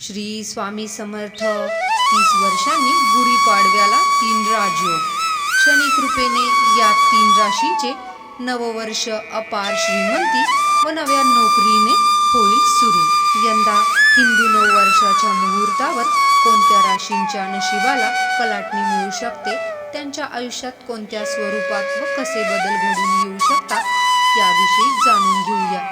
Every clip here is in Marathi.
श्री स्वामी समर्थ. तीस वर्षांनी गुढीपाडव्याला तीन राजयोग शनी कृपेने या तीन राशींचे नववर्ष अपार श्रीमंती व नव्या नोकरीने होईल सुरू. यंदा हिंदू नववर्षाच्या मुहूर्तावर कोणत्या राशींच्या नशिबाला कलाटणी मिळू शकते? त्यांच्या आयुष्यात कोणत्या स्वरूपात व कसे बदल घडून येऊ शकतात? याविषयी जाणून घेऊया.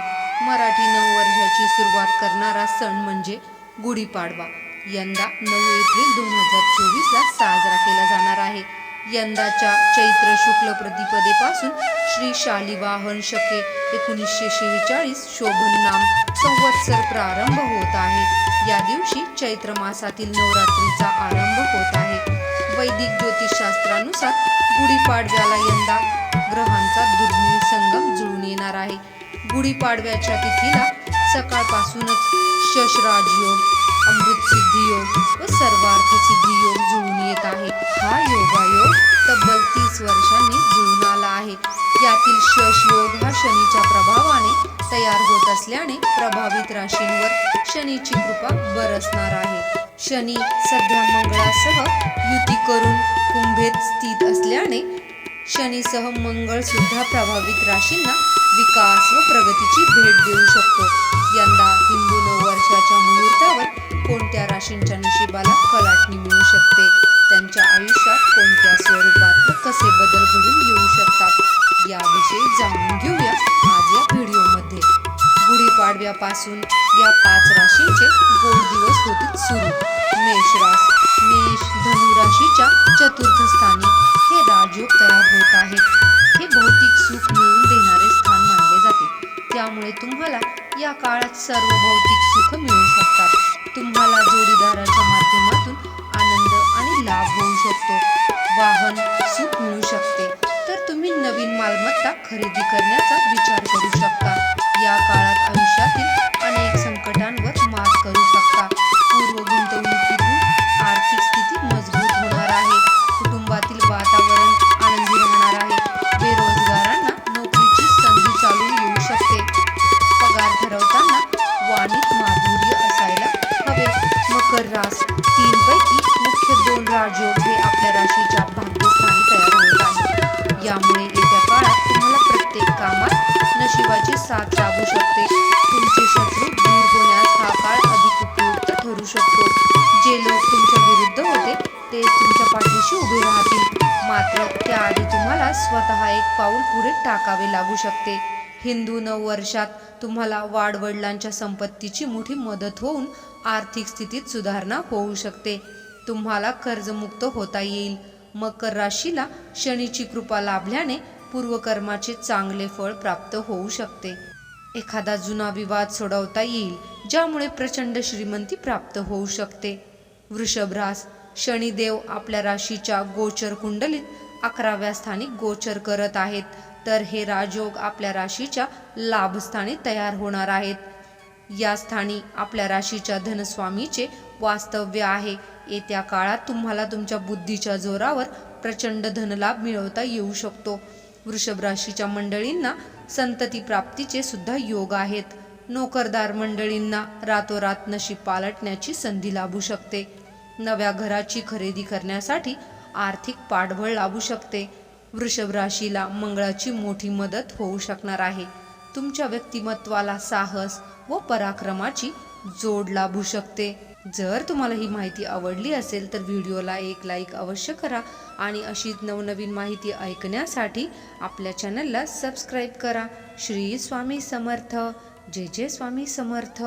मराठी नववर्षाची सुरुवात करणारा सण म्हणजे गुढीपाडवा. यंदा नऊ एप्रिल दोन हजार चोवीसला साजरा केला जाणार आहे. यंदाच्या चैत्र शुक्ल प्रतिपदेपासून श्री शालिवाहन शके एकोणीसशे शेहेचाळीस शोभन नाम संवत्सर प्रारंभ होत आहे. या दिवशी चैत्र मासातील नवरात्रीचा आरंभ होत आहे. वैदिक ज्योतिषशास्त्रानुसार गुढीपाडव्याला यंदा ग्रहांचा दुर्मिळ संगम जुळून येणार आहे. गुढीपाडव्याच्या तिथीला सकाळपासूनच शशराज योग अमृत सिद्धी योग व सर्वार्थ सिद्धी योग जुळून येत आहे. हा योगायोग तब्बल तीस वर्षांनी जुळून आला आहे. यातील शश योग हा शनीच्या प्रभावाने तयार होत असल्याने प्रभावित राशींवर शनीची कृपा बरसणार आहे. शनी सध्या मंगळासह युती करून कुंभेत स्थित असल्याने शनीसह मंगळ सुद्धा प्रभावित राशींना विकास व प्रगतीची भेट देऊ शकतो. शकते. त्यांच्या आयुष्यात कोणत्या स्वरूपात व कसे बदल घडून येऊ शकतात याविषयी जाणून घेऊया आज या व्हिडिओमध्ये. गुढीपाडव्यापासून या पाच राशींचे गोड दिवस होतील सुरू. मेष रास मेष धनुराशीच्या चतुर्थ स्थानी हे राजयोग तयार होत आहे हे भौतिक सुख मिळवून देणारे स्थान मानले जाते. त्यामुळे तुम्हाला या काळात सर्व भौतिक सुख मिळू शकतात. वाहन सुख मिळू शकते. तर तुम्ही नवीन मालमत्ता खरेदी करण्याचा विचार करू शकता. या काळात आयुष्यातील अनेक संकटांवर मात करू शकता. पूर्व गुंतवणुकीतून आर्थिक स्थिती मजबूत होणार आहे. कुटुंबातील वातावरण आनंदी राहणार आहे. बेरोजगारांना नोकरीची संधी चालू येऊ शकते. पगार ठरवताना वाणीत माधुर्य असायला हवे. मकर रास तीन पैकी मुख्य दोन राजयोग राशीच्या भाग्यस्थानी तयार होत आहे. यामुळे येत्या काळात तुम्हाला प्रत्येक कामात नशिबाची साथ लाभू शकते. तुमचे शत्रू दूर होण्यास हा काळ अधिक उपयुक्त ठरू शकतो. जे लोक तुमच्या विरुद्ध होते ते तुमच्या पाठीशी उभे राहतील. मात्र त्याआधी तुम्हाला स्वतः एक पाऊल पुढे टाकावे लागू शकते. हिंदू नववर्षात तुम्हाला वाडवडिलांच्या संपत्तीची मोठी मदत होऊन आर्थिक स्थितीत सुधारणा होऊ शकते. तुम्हाला कर्जमुक्त होता येईल. मकर राशीला शनीची कृपा लाभल्याने पूर्वकर्माचे चांगले फळ प्राप्त होऊ शकते. एखादा जुना विवाद सोडवता येईल ज्यामुळे प्रचंड श्रीमंती प्राप्त होऊ शकते. वृषभरास शनिदेव आपल्या राशीच्या गोचर कुंडलीत अकराव्या स्थानी गोचर करत आहेत. तर हे राजयोग आपल्या राशीच्या लाभस्थानी तयार होणार आहेत. या स्थानी आपल्या राशीच्या धनस्वामीचे वास्तव्य आहे. येत्या काळात तुम्हाला तुमच्या बुद्धीच्या जोरावर प्रचंड धनलाभ मिळवता येऊ शकतो. वृषभ राशीच्या मंडळींना संतती प्राप्तीचे सुद्धा योग आहेत. नोकरदार मंडळींना रातोरात नशीब पालटण्याची संधी लाभू शकते. नव्या घराची खरेदी करण्यासाठी आर्थिक पाठबळ लाभू शकते. वृषभ राशीला मंगळाची मोठी मदत होऊ शकणार आहे. तुमच्या व्यक्तिमत्वाला साहस व पराक्रमाची जोड लाभू शकते. जर तुम्हाला ही माहिती आवडली असेल तर व्हिडिओला एक लाईक अवश्य करा आणि अशीच नवनवीन माहिती ऐकण्यासाठी आपल्या चॅनलला सबस्क्राईब करा. श्री स्वामी समर्थ. जय जय स्वामी समर्थ.